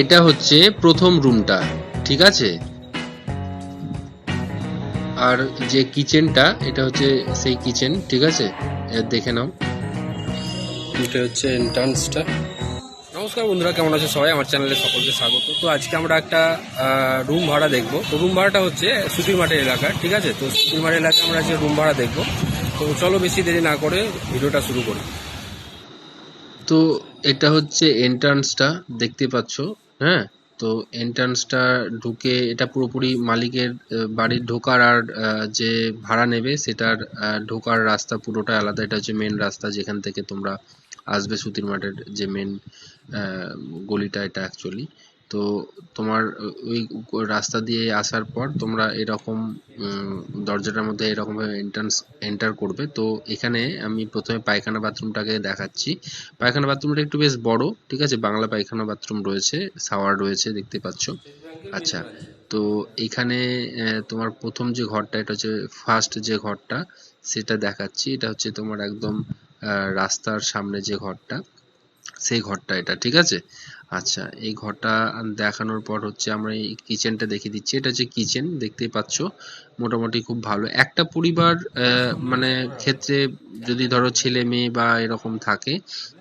এটা হচ্ছে প্রথম রুমটা ঠিক আছে? আর যে কিচেনটা এটা হচ্ছে সেই কিচেন ঠিক আছে? দেখে নাও। এটা হচ্ছে এন্ট্রান্সটা নমস্কার বন্ধুরা কেমন আছে সবাই? আমার চ্যানেলে সকলকে স্বাগত। তো আজকে আমরা একটা রুম ভাড়া দেখব। তো রুম ভাড়াটা হচ্ছে সুতির মাঠের এলাকা ঠিক আছে? তো সুতির মাঠের এলাকায় আমরা আজকে রুম ভাড়া দেখব। তো চলো বেশি দেরি না করে ভিডিওটা শুরু করি। তো এটা হচ্ছে এন্ট্রান্সটা দেখতে পাচ্ছ? হ্যাঁ? তো এন্ট্রান্সটা ঢুকে এটা পুরোপুরি মালিকের বাড়ির ঢোকার আর যে ভাড়া নেবে সেটার ঢোকার রাস্তা পুরোটা আলাদা। এটা হচ্ছে মেন রাস্তা যেখান থেকে তোমরা আসবে সুতির মাঠের যে মেন গলিটা এটা অ্যাকচুয়ালি তো তোমার ওই রাস্তা দিয়ে আসার পর তোমরা এরকম দরজাটার মধ্যে এরকম এন্ট্রান্স এন্টার করবে। তো এখানে আমি প্রথমে পায়খানা বাথরুমটাকে দেখাচ্ছি। পায়খানা বাথরুমটা একটু বেশ বড়, ঠিক আছে? বাংলা পায়খানা বাথরুম রয়েছে শাওয়ার রয়েছে, দেখতে পাচ্ছ। আচ্ছা তো এখানে তোমার প্রথম যে ঘরটা, এটা হচ্ছে ফার্স্ট যে ঘরটা, সেটা দেখাচ্ছি। এটা হচ্ছে তোমার একদম রাস্তার সামনে যে ঘরটা। সেই ঘরটা এটা, ঠিক আছে? আচ্ছা এই ঘরটা দেখানোর পর হচ্ছে আমরা এই কিচেনটা দেখিয়ে দিচ্ছি। এটা হচ্ছে কিচেন দেখতেই পাচ্ছ। মোটামুটি খুব ভালো। একটা পরিবার মানে ক্ষেত্রে যদি ধরো ছেলে মেয়ে বা এরকম থাকে,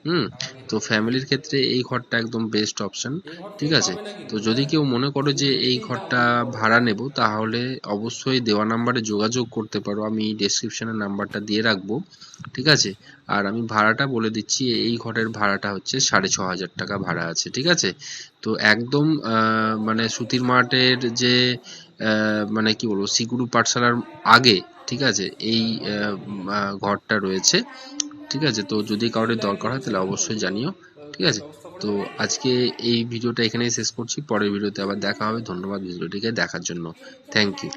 হুম, তো ফ্যামিলির ক্ষেত্রে এই ঘরটা একদম বেস্ট অপশন ঠিক আছে? তো যদি কেউ মনে করো যে এই ঘরটা ভাড়া নেব, তাহলে অবশ্যই দেওয়া নাম্বারে যোগাযোগ করতে পারো। আমি ডেসক্রিপশনে নাম্বারটা দিয়ে রাখব, ঠিক আছে? আর আমি ভাড়াটা বলে দিচ্ছি, এই ঘরের ভাড়াটা হচ্ছে সাড়ে ছ হাজার টাকা ভাড়া আছে, ঠিক আছে? তো একদম মানে সুতির মার্টের যে মানে কি বলব সিগুরু পাঠশালার আগে, ঠিক আছে, এই ঘরটা রয়েছে, ঠিক আছে, তো যদি কারোর দরকার হয় তাহলে অবশ্যই জানিও, ঠিক আছে, তো আজকে এই ভিডিওটা এখানেই শেষ করছি, পরের ভিডিওতে আবার দেখা হবে, ধন্যবাদ ভিডিওটিকে দেখার জন্য থ্যাংক ইউ